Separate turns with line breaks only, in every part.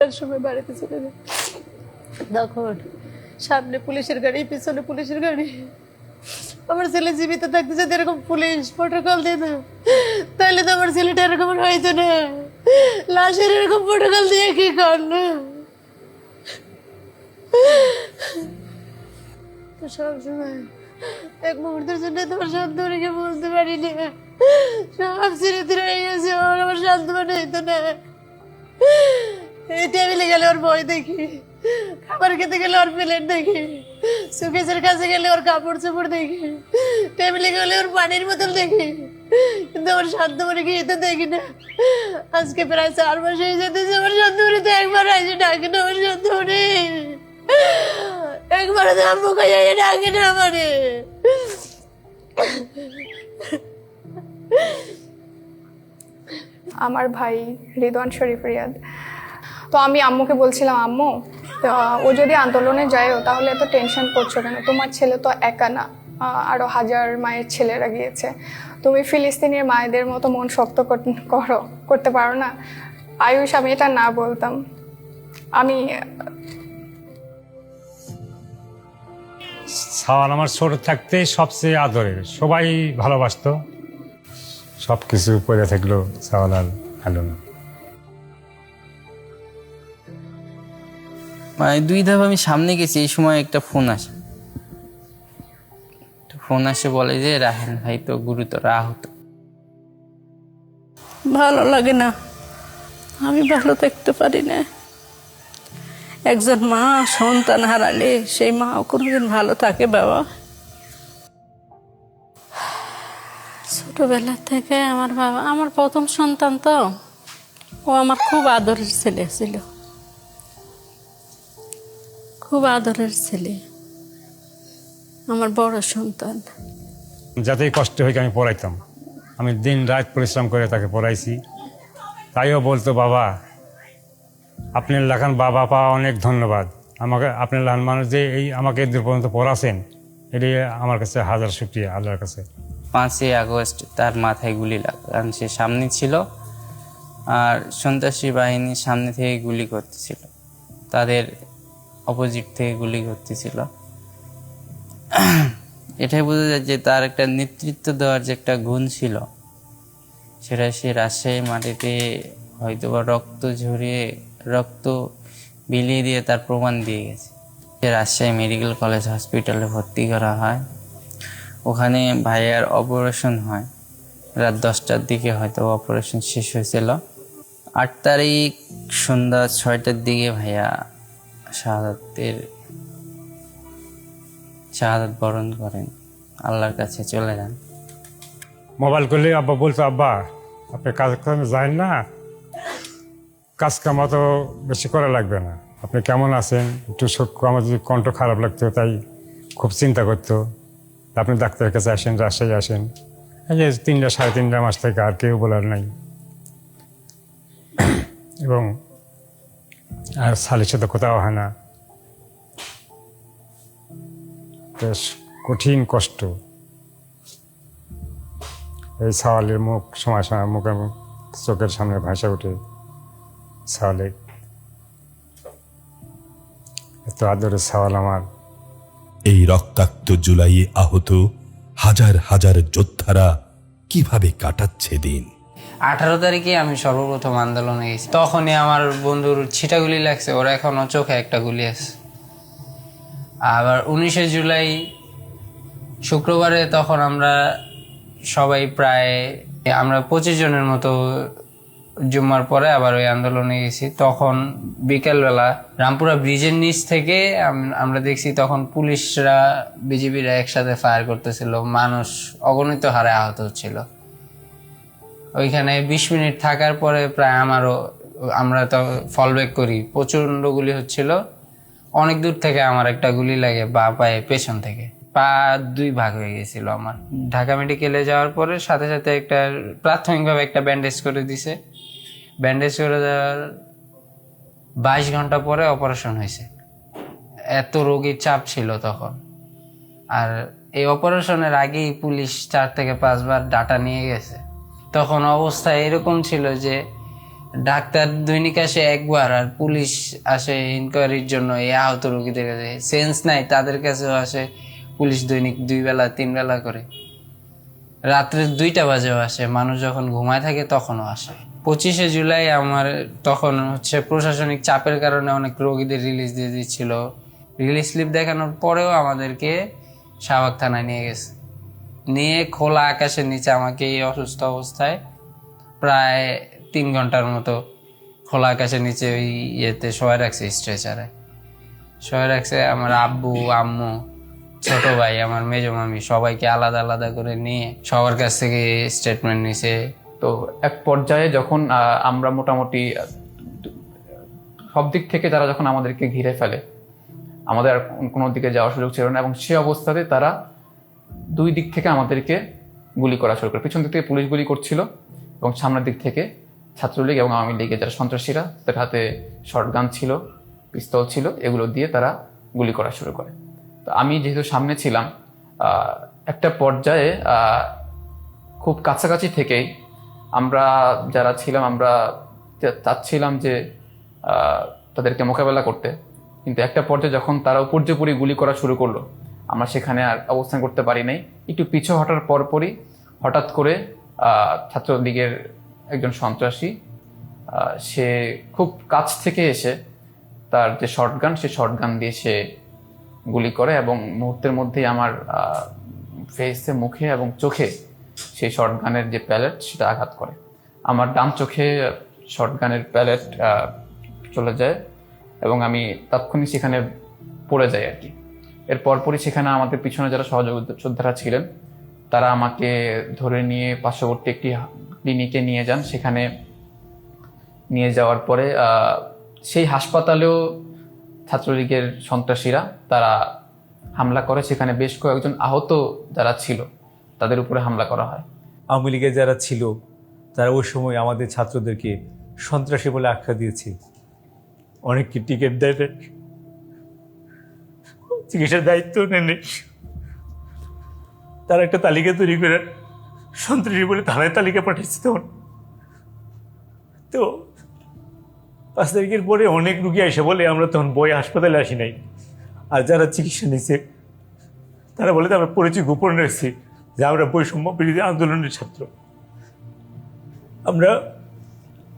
সময় বাড়িতে চলে যায়। তখন সামনে পুলিশের গাড়ি, পিছনে পুলিশের গাড়ি। আমার ছেলে জীবিত থাকতে যদি এরকম পুলিশ প্রোটোকল দিত তাহলে তো আমার ছেলেটা এরকম হয়েছে না। লাশের এরকম প্রোটোকল দিয়ে কি করল? তো সবসময় এক মুহূর্তের জন্য তোমার শান্তমানিকে বলতে পারি না। সব স্মৃতি রয়ে গেছে আমার শান্তমান হইতো না। এই টেবিলে গেলে ওর বই দেখি, খাবার খেতে গেলে ওর প্লেট দেখি, সুকেশের কাছে গেলে ওর কাপড় চোপড় দেখি, টেবিলে গেলে ওর পানির বোতল দেখি, কিন্তু আমার শান্তমণিকে এতে দেখি না। আজকে প্রায় চার মাস হয়ে যেতেছে আমার শান্তমণি তো একবার আসে ডাকে না আমার শান্তমণি একবার তো আম্মু খাইয়া ডাকে না আমারে।
আমার ভাই রিদওয়ান শরীফ রিয়াদ। তো আমি আম্মুকে বলছিলাম, আম্মু ও যদি আন্দোলনে যায়ও, তাহলে এত টেনশন করছ কেন? তোমার ছেলে তো একা না। আরও হাজার মায়ের ছেলেরা গিয়েছে। তুমি ফিলিস্তিনের মায়েদের মতো মন শক্ত কর- করো, করতে পারো না। আয়ুষ, আমি এটা না বলতাম। আমি
সাওয়াল আমার ছোট থাকতে সবচেয়ে আদরের, সবাই ভালোবাসতো। সব কিছু পড়ে থাকল সাওয়াল আর ভালো
মানে দুই ধাপ আমি সামনে গেছি এই সময় একটা ফোন আসে। তো ফোন আসে বলে যে রাহেন ভাই তো গুরুতর আহত।
ভালো লাগে না। আমি ভালো থাকতে পারি না। একজন মা সন্তান হারালে সেই মাও কোনোদিন ভালো থাকে বাবা। ছোটবেলা থেকে আমার বাবা আমার প্রথম সন্তান তো। ও আমার খুব আদরের ছেলে ছিল। খুব আদরের ছেলে। আমার বড় সন্তান।
যাতেই কষ্ট হয়ে আমি পড়াইতাম। আমি দিন রাত পরিশ্রম করে তাকে পড়াইছি। তাইও বলতো বাবা আপনার লেখান বাবা পাওয়া অনেক ধন্যবাদ। আমাকে আপনার লান মানুষ যে এই আমাকে দূর পর্যন্ত পড়াছেন এটাই আমার কাছে হাজার শুক্রিয়া আল্লাহর কাছে।
পাঁচই আগস্ট তার মাথায় গুলি লাগ কারণ সে সামনে ছিল আর সন্ত্রাসী বাহিনী সামনে থেকে গুলি করতেছিল। তাদের অপোজিট থেকে গুলি করতেছিল। এটাই বোঝা যায় যে তার একটা নেতৃত্ব দেওয়ার যে একটা গুণ ছিল, সেটা সে রাজশাহী মাটিতে হয়তোবা রক্ত ঝরিয়ে, রক্ত বিলিয়ে দিয়ে তার প্রমাণ দিয়ে গেছে। সে রাজশাহী মেডিকেল কলেজ হসপিটালে ভর্তি করা হয়। ওখানে ভাইয়ার অপারেশন হয়। রাত দশটার দিকে হয়তো অপারেশন শেষ হয়েছিল। আট তারিখ সন্ধ্যা ছয়টার দিকে ভাইয়া শাহাদাতের শাহাদাত বরণ করেন। আল্লাহর কাছে চলে যান।
মোবাইল করলে আব্বা বলতো আব্বা, আপনি কাজ কামে যান না। কাজ কাম অত বেশি করা লাগবে না। আপনি কেমন আছেন? একটু সক্ষ আমার যদি কণ্ঠ খারাপ লাগতো, তাই খুব চিন্তা করতো। আপনি ডাক্তারের কাছে আসেন, রাজশাহী আসেন। যে তিনটা, সাড়ে তিনটা মাস থেকে আর কেউ বলার নাই। এবং আর শালির সাথে কোথাও হয় না। বেশ কঠিন কষ্ট। এই সাওয়ালের মুখ সময় সময় মুখে চোখের সামনে ভাসা ওঠে। সাওয়ালে, এত আদরের সাওয়াল আমার।
এই রক্তাক্ত জুলাইয়ে আহত হাজার হাজার যোদ্ধারা কীভাবে কাটাচ্ছে দিন?
আঠারো তারিখে আমি সর্বপ্রথম আন্দোলনে গেছি। তখনই আমার বন্ধুর ছিটা গুলি লাগছে, ওরা এখনও চোখে একটা গুলি আছে। আবার উনিশে জুলাই শুক্রবারে তখন আমরা সবাই প্রায়, আমরা পঁচিশ জনের মতো জুম্মার পরে আবার ওই আন্দোলনে গেছি। তখন বিকেলবেলা রামপুরা ব্রিজের নিচ থেকে আমরা দেখছি তখন পুলিশরা, বিজিবিরা একসাথে ফায়ার করতেছিল। মানুষ অগণিত হারে আহত হচ্ছিল ওইখানে বিশ মিনিট থাকার পরে প্রায় আমারও, আমরা তো ফল ব্যাক করি। প্রচণ্ড গুলি হচ্ছিল। অনেক দূর থেকে আমার একটা গুলি লাগে বা পায়ে, পেছন থেকে। পা দুই ভাগ হয়ে গেছিল আমার। ঢাকা মেডিকেলে যাওয়ার পরে সাথে সাথে একটা প্রাথমিকভাবে একটা ব্যান্ডেজ করে দিছে। ব্যান্ডেজ করে দেওয়ার বাইশ ঘণ্টা পরে অপারেশন হয়েছে। এত রোগীর চাপ ছিল তখন। আর এই অপারেশনের আগেই পুলিশ চার থেকে পাঁচবার ডাটা নিয়ে গেছে। তখন অবস্থা এরকম ছিল যে ডাক্তার দৈনিক আসে একবার আর পুলিশ আসে ইনকোয়ারির জন্য এই আহত রোগীদের কাছে। সেন্স নাই, তাদের কাছেও আসে পুলিশ দৈনিক দুই বেলা, তিন বেলা করে। রাত্রে দুইটা বাজেও আসে, মানুষ যখন ঘুমায় থাকে তখনও আসে। পঁচিশে জুলাই আমার তখন হচ্ছে প্রশাসনিক চাপের কারণে অনেক রোগীদের রিলিজ দিয়ে দিচ্ছিল। রিলিজ স্লিপ দেখানোর পরেও আমাদেরকে শাহবাগ থানায় নিয়ে গেছে। নিয়ে খোলা আকাশের নিচে আমাকে এই অসুস্থ অবস্থায় প্রায় তিন ঘণ্টার মতো খোলা আকাশের নিচে ওই ইয়েতে শোয়া রাখছে স্ট্রেচারে। শোয়া রাখছে আমার আব্বু, আম্মু, ছোট ভাই, আমার মেজো মামি সবাইকে আলাদা আলাদা করে নিয়ে সবার কাছ থেকে স্টেটমেন্ট নিছে।
তো এক পর্যায়ে যখন আমরা মোটামুটি সব দিক থেকে তারা যখন আমাদেরকে ঘিরে ফেলে, আমাদের আর কোনো দিকে যাওয়ার সুযোগ ছিল না এবং সে অবস্থাতে তারা দুই দিক থেকে আমাদেরকে গুলি করা শুরু করে। পিছন দিক থেকে পুলিশ গুলি করছিল এবং সামনের দিক থেকে ছাত্রলীগ এবং আওয়ামী লীগের যারা সন্ত্রাসীরা, তাদের হাতে শর্ট গান ছিল পিস্তল ছিল, এগুলো দিয়ে তারা গুলি করা শুরু করে। তো আমি যেহেতু সামনে ছিলাম একটা পর্যায়ে খুব কাছাকাছি থেকেই আমরা যারা ছিলাম, আমরা চাচ্ছিলাম যে তাদেরকে মোকাবেলা করতে। কিন্তু একটা পর্যায়ে যখন তারা উপর্যুপরি গুলি করা শুরু করল আমরা সেখানে আর অবস্থান করতে পারি নাই। একটু পিছু হটার পরপরই হঠাৎ করে ছাত্রলীগের একজন সন্ত্রাসী সে খুব কাছ থেকে এসে তার যে শর্টগান সে শর্টগান দিয়ে সে গুলি করে এবং মুহূর্তের মধ্যেই আমার ফেসে মুখে এবং চোখে সেই শর্টগানের যে প্যালেট সেটা আঘাত করে। আমার ডান চোখে শর্টগানের প্যালেট চলে যায় এবং আমি তাৎক্ষণিক সেখানে পড়ে যাই আর কি। এর পরপরই সেখানে আমাদের পিছনে যারা সহযোদ্ধারা ছিলেন, তারা আমাকে ধরে নিয়ে পার্শ্ববর্তী একটি ক্লিনিকে নিয়ে যান। সেখানে নিয়ে যাওয়ার পরে সেই হাসপাতালেও ছাত্রলীগের সন্ত্রাসীরা তারা হামলা করে। সেখানে বেশ কয়েকজন আহত যারা ছিল, তাদের উপরে হামলা করা হয়।
আওয়ামী লীগের যারা ছিল, তারা ওই সময় আমাদের ছাত্রদেরকে সন্ত্রাসী বলে আখ্যা দিয়েছে। অনেককে টিকিট দেয়। চিকিৎসার দায়িত্ব নেন তারা একটা তালিকা তৈরি করে সন্ত্রাসী বলে থানায় তালিকা পাঠিয়েছে তখন। তো পাঁচ তারিখের পরে অনেক রুগী এসে বলে আমরা তখন বই হাসপাতালে আসি নাই। আর যারা চিকিৎসা নিছে তারা বলে আমরা পরিচয় গোপন রেখেছি যে আমরা বৈষম্য বিরোধী আন্দোলনের ছাত্র। আমরা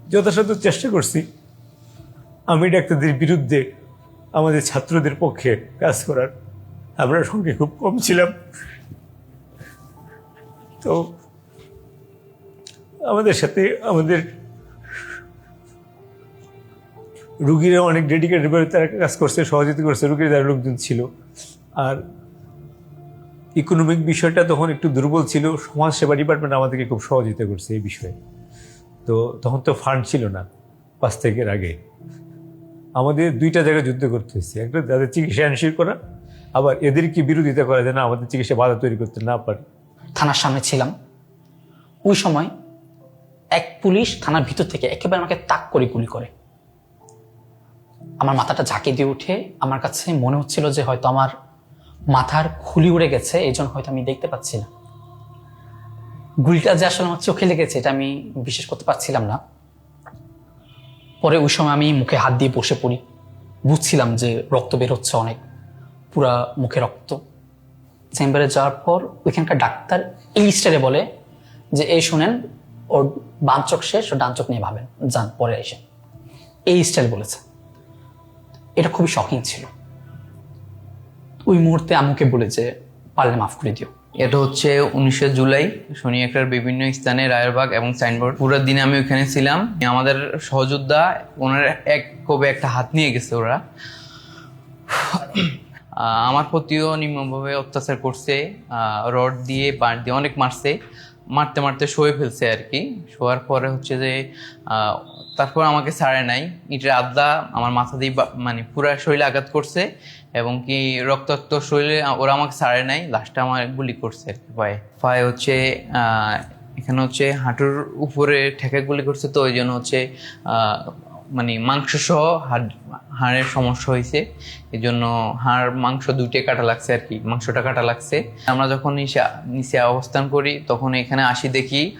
যথাসাধ্য চেষ্টা করছি। আমি ডাক্তারদের বিরুদ্ধে আমাদের ছাত্রদের পক্ষে কাজ করার। আমরা সঙ্গে খুব কম ছিলাম। তো আমাদের সাথে আমাদের রুগীরা অনেক ডেডিকেটেড ভাবে তারা কাজ করছে, সহযোগিতা করছে। রুগীর যারা লোকজন ছিল। আর ইকোনমিক বিষয়টা তখন একটু দুর্বল ছিল। সমাজ সেবা ডিপার্টমেন্ট আমাদেরকে খুব সহযোগিতা করছে এই বিষয়ে। তো তখন তো ফান্ড ছিল না, পাঁচ তারিখের আগে। আমাদের দুইটা জায়গায় যুদ্ধ করতে হয়েছে। একটা তাদের চিকিৎসা এনশিওর করা, আবার এদেরকে বিরোধিতা করা যেন আমাদের চিকিৎসা বাধা তৈরি করতে না পারে।
থানার সামনে ছিলাম। ওই সময় এক পুলিশ থানার ভিতর থেকে একেবারে আমাকে তাক করে গুলি করে। আমার মাথাটা ঝাঁকি দিয়ে উঠে, আমার কাছে মনে হচ্ছিল যে হয়তো আমার মাথার খুলি উড়ে গেছে, এই জন্য হয়তো আমি দেখতে পাচ্ছি না। গুলিটা যে আসলে আমার চোখে লেগেছে, এটা আমি বিশ্বাস করতে পারছিলাম না। পরে ওই সময় আমি মুখে হাত দিয়ে বসে পড়ি। বুঝছিলাম যে রক্ত বের হচ্ছে অনেক, পুরা মুখে রক্ত। চেম্বারে যাওয়ার পর ওইখানকার ডাক্তার এই স্টারে বলে যে, এই শুনেন, ওর বাম চোখ শেষ ও ডান চোখ নিয়ে ভাবেন, যান, পরে এসে। এই স্টাইল বলেছে। এটা খুবই শকিং ছিল। ওই মুহূর্তে আম্মুকে বলে যে, পারলে মাফ করে দিও।
এটা হচ্ছে উনিশে জুলাই, শনি একটার বিভিন্ন স্থানে রায়েরবাগ এবং সাইনবোর্ড। পুরো দিনে আমি ওখানে ছিলাম। আমাদের সহযোদ্ধা, ওনার এক কবে একটা হাত নিয়ে গেছে ওরা। আমার প্রতিও নিম্নভাবে অত্যাচার করছে রড দিয়ে পাট দিয়ে অনেক মারছে। মারতে মারতে শুয়ে ফেলছে আর কি। শোয়ার পরে হচ্ছে যে তারপর আমাকে ছাড়ে নাই। ইটের আদা আমার মাথা দিয়ে মানে পুরা শরীরে আঘাত করছে এবং কি রক্তাক্ত শরীরে ওরা আমাকে ছাড়ে নাই। লাস্টটা আমার গুলি করছে আর কি পায়ে। পায়ে হচ্ছে এখানে হচ্ছে হাঁটুর উপরে ঠেকা গুলি করছে তো, ওই জন্য হচ্ছে মানে মাংস সহ হাড়, হাড়ের সমস্যা হয়েছে। এই জন্য হাড়, মাংস দুইটাই কাটা লাগছে আর কি, মাংসটা কাটা লাগছে। আমরা যখন নিচে অবস্থান করি, তখন এখানে আসি দেখি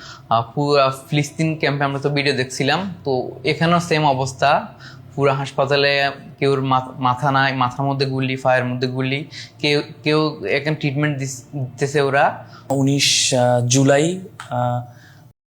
পুরো ফিলিস্তিন ক্যাম্পে আমরা তো ভিডিও দেখছিলাম। তো এখানেও সেম অবস্থা। পুরো হাসপাতালে কেউর মাথ- নাই, মাথার মধ্যে গুলি ফায়ের মধ্যে গুলি। কেউ কেউ এখানে ট্রিটমেন্ট দিতেছে ওরা।
উনিশ জুলাই